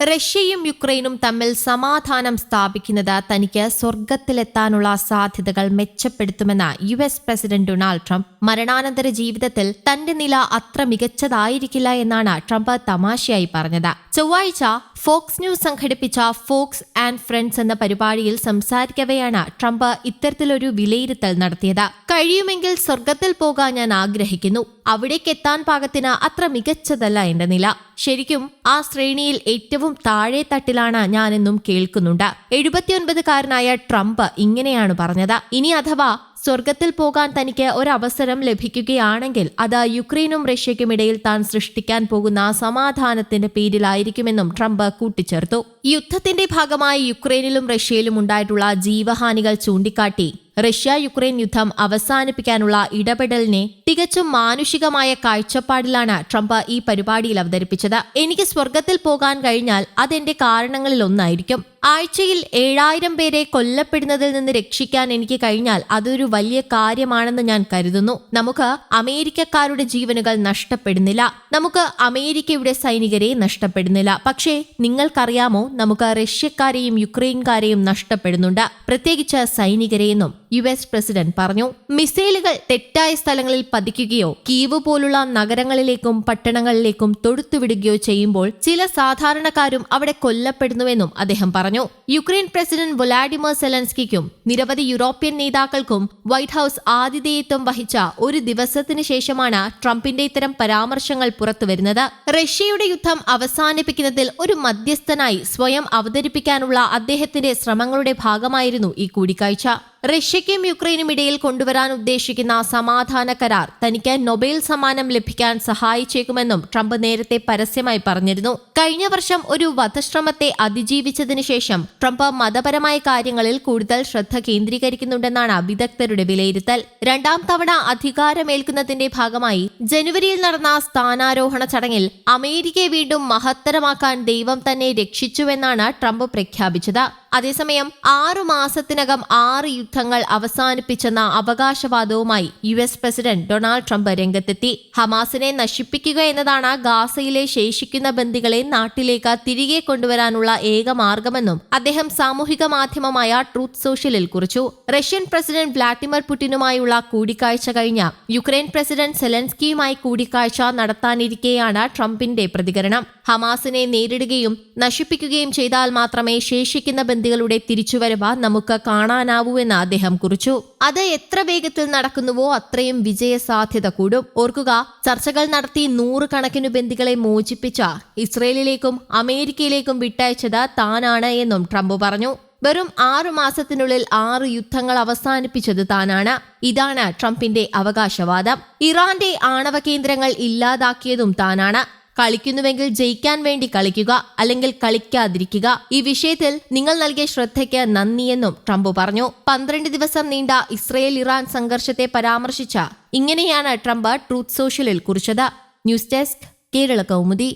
റഷ്യയും യുക്രൈനും തമ്മിൽ സമാധാനം സ്ഥാപിക്കുന്നത് തനിക്ക് സ്വർഗത്തിലെത്താനുള്ള സാധ്യതകൾ മെച്ചപ്പെടുത്തുമെന്ന് U S president Donald Trump മരണാനന്തര ജീവിതത്തിൽ തന്റെ നില അത്ര മികച്ചതായിരിക്കില്ല എന്നാണ് ട്രംപ് തമാശയായി പറഞ്ഞത്. ചൊവ്വാഴ്ച ഫോക്സ് ന്യൂസ് സംഘടിപ്പിച്ച ഫോക്സ് ആൻഡ് ഫ്രണ്ട്സ് എന്ന പരിപാടിയിൽ സംസാരിക്കവെയാണ് ട്രംപ് ഇത്തരത്തിലൊരു വിലയിരുത്തൽ നടത്തിയത്. കഴിയുമെങ്കിൽ സ്വർഗത്തിൽ പോകാൻ ഞാൻ ആഗ്രഹിക്കുന്നു. അവിടേക്ക് എത്താൻ പാകത്തിന് അത്ര മികച്ചതല്ല എന്റെ നില. ശരിക്കും ആ ശ്രേണിയിൽ ഏറ്റവും താഴെ തട്ടിലാണ് ഞാനെന്നും കേൾക്കുന്നുണ്ട്. എഴുപത്തിയൊൻപതുകാരനായ ട്രംപ് ഇങ്ങനെയാണ് പറഞ്ഞത്. ഇനി അഥവാ സ്വർഗത്തിൽ പോകാൻ തനിക്ക് ഒരവസരം ലഭിക്കുകയാണെങ്കിൽ അത് യുക്രൈനും റഷ്യയ്ക്കും ഇടയിൽ താൻ സൃഷ്ടിക്കാൻ പോകുന്ന സമാധാനത്തിന്റെ പേരിലായിരിക്കുമെന്നും ട്രംപ് കൂട്ടിച്ചേർത്തു. യുദ്ധത്തിന്റെ ഭാഗമായി യുക്രൈനിലും റഷ്യയിലും ഉണ്ടായിട്ടുള്ള ജീവഹാനികൾ ചൂണ്ടിക്കാട്ടി റഷ്യ യുക്രൈൻ യുദ്ധം അവസാനിപ്പിക്കാനുള്ള ഇടപെടലിനെ തികച്ചും മാനുഷികമായ കാഴ്ചപ്പാടിലാണ് ട്രംപ് ഈ പരിപാടിയിൽ അവതരിപ്പിച്ചത്. എനിക്ക് സ്വർഗത്തിൽ പോകാൻ കഴിഞ്ഞാൽ അതെന്റെ കാരണങ്ങളിൽ ഒന്നായിരിക്കും ആഴ്ചയിൽ ഏഴായിരം പേരെ കൊല്ലപ്പെടുന്നതിൽ നിന്ന് രക്ഷിക്കാൻ എനിക്ക് കഴിഞ്ഞാൽ അതൊരു വലിയ കാര്യമാണെന്ന് ഞാൻ കരുതുന്നു. നമുക്ക് അമേരിക്കക്കാരുടെ ജീവനുകൾ നഷ്ടപ്പെടുന്നില്ല. നമുക്ക് അമേരിക്കയുടെ സൈനികരെ നഷ്ടപ്പെടുന്നില്ല. പക്ഷേ നിങ്ങൾക്കറിയാമോ നമുക്ക് റഷ്യക്കാരെയും യുക്രൈൻകാരെയും നഷ്ടപ്പെടുന്നുണ്ട്. പ്രത്യേകിച്ച് സൈനികരെയെന്നും യു എസ് പ്രസിഡന്റ് പറഞ്ഞു. മിസൈലുകൾ തെറ്റായ സ്ഥലങ്ങളിൽ പതിക്കുകയോ കീവ് പോലുള്ള നഗരങ്ങളിലേക്കും പട്ടണങ്ങളിലേക്കും തൊടുത്തുവിടുകയോ ചെയ്യുമ്പോൾ ചില സാധാരണക്കാരും അവിടെ കൊല്ലപ്പെടുന്നുവെന്നും അദ്ദേഹം പറഞ്ഞു. യുക്രൈൻ പ്രസിഡന്റ് വൊലാഡിമർ സെലൻസ്കിക്കും നിരവധി യൂറോപ്യൻ നേതാക്കൾക്കും വൈറ്റ് ഹൌസ് ആതിഥേയത്വം വഹിച്ച ഒരു ദിവസത്തിന് ശേഷമാണ് ട്രംപിന്റെ ഇത്തരം പരാമർശങ്ങൾ പുറത്തുവരുന്നത്. റഷ്യയുടെ യുദ്ധം അവസാനിപ്പിക്കുന്നതിൽ ഒരു മധ്യസ്ഥനായി സ്വയം അവതരിപ്പിക്കാനുള്ള അദ്ദേഹത്തിന്റെ ശ്രമങ്ങളുടെ ഭാഗമായിരുന്നു ഈ കൂടിക്കാഴ്ച. റഷ്യയ്ക്കും യുക്രൈനും ഇടയിൽ കൊണ്ടുവരാൻ ഉദ്ദേശിക്കുന്ന സമാധാന കരാർ തനിക്ക് നൊബേൽ സമ്മാനം ലഭിക്കാൻ സഹായിച്ചേക്കുമെന്നും ട്രംപ് നേരത്തെ പരസ്യമായി പറഞ്ഞിരുന്നു. കഴിഞ്ഞ വർഷം ഒരു വധശ്രമത്തെ അതിജീവിച്ചതിനു ശേഷം ട്രംപ് മതപരമായ കാര്യങ്ങളിൽ കൂടുതൽ ശ്രദ്ധ കേന്ദ്രീകരിക്കുന്നുണ്ടെന്നാണ് വിദഗ്ധരുടെ വിലയിരുത്തൽ. രണ്ടാം തവണ അധികാരമേൽക്കുന്നതിന്റെ ഭാഗമായി ജനുവരിയിൽ നടന്ന സ്ഥാനാരോഹണ ചടങ്ങിൽ അമേരിക്കയെ വീണ്ടും മഹത്തരമാക്കാൻ ദൈവം തന്നെ രക്ഷിച്ചുവെന്നാണ് ട്രംപ് പ്രഖ്യാപിച്ചത്. അതേസമയം ആറു മാസത്തിനകം ആറ് യുദ്ധങ്ങൾ അവസാനിപ്പിച്ചെന്ന അവകാശവാദവുമായി U S president Donald Trump രംഗത്തെത്തി. ഹമാസിനെ നശിപ്പിക്കുക എന്നതാണ് ഗാസയിലെ ശേഷിക്കുന്ന ബന്ദികളെ നാട്ടിലേക്ക് തിരികെ കൊണ്ടുവരാനുള്ള ഏക മാർഗമെന്നും അദ്ദേഹം സാമൂഹിക മാധ്യമമായ ട്രൂത്ത് സോഷ്യലിൽ കുറിച്ചു. റഷ്യൻ പ്രസിഡന്റ് വ്ളാഡിമിർ പുടിനുമായുള്ള കൂടിക്കാഴ്ച കഴിഞ്ഞ യുക്രൈൻ പ്രസിഡന്റ് സെലൻസ്കിയുമായി കൂടിക്കാഴ്ച നടത്താനിരിക്കെയാണ് ട്രംപിന്റെ പ്രതികരണം. ഹമാസിനെ നേരിടുകയും നശിപ്പിക്കുകയും ചെയ്താൽ മാത്രമേ ശേഷിക്കുന്ന ബന്ദികളുടെ തിരിച്ചുവരവ് നമുക്ക് കാണാനാവൂവെന്ന് അദ്ദേഹം കുറിച്ചു. അത് എത്ര വേഗത്തിൽ നടക്കുന്നുവോ അത്രയും വിജയ സാധ്യത കൂടും. ഓർക്കുക ചർച്ചകൾ നടത്തി നൂറുകണക്കിന് ബന്ദികളെ മോചിപ്പിച്ച ഇസ്രയേലിലേക്കും അമേരിക്കയിലേക്കും വിട്ടയച്ചത് താനാണ് എന്നും ട്രംപ് പറഞ്ഞു. വെറും ആറു മാസത്തിനുള്ളിൽ ആറ് യുദ്ധങ്ങൾ അവസാനിപ്പിച്ചത് താനാണ്. ഇതാണ് ട്രംപിന്റെ അവകാശവാദം. ഇറാന്റെ ആണവ കേന്ദ്രങ്ങൾ ഇല്ലാതാക്കിയതും താനാണ്. കളിക്കുന്നുവെങ്കിൽ ജയിക്കാൻ വേണ്ടി കളിക്കുക അല്ലെങ്കിൽ കളിക്കാതിരിക്കുക. ഈ വിഷയത്തിൽ നിങ്ങൾ നൽകിയ ശ്രദ്ധയ്ക്ക് നന്ദിയെന്നും ട്രംപ് പറഞ്ഞു. പന്ത്രണ്ട് ദിവസം നീണ്ട ഇസ്രയേൽ ഇറാൻ സംഘർഷത്തെ പരാമർശിച്ച ഇങ്ങനെയാണ് ട്രംപ് ട്രൂത്ത് സോഷ്യലിൽ കുറിച്ചത്. News desk Kerala Kaumudi.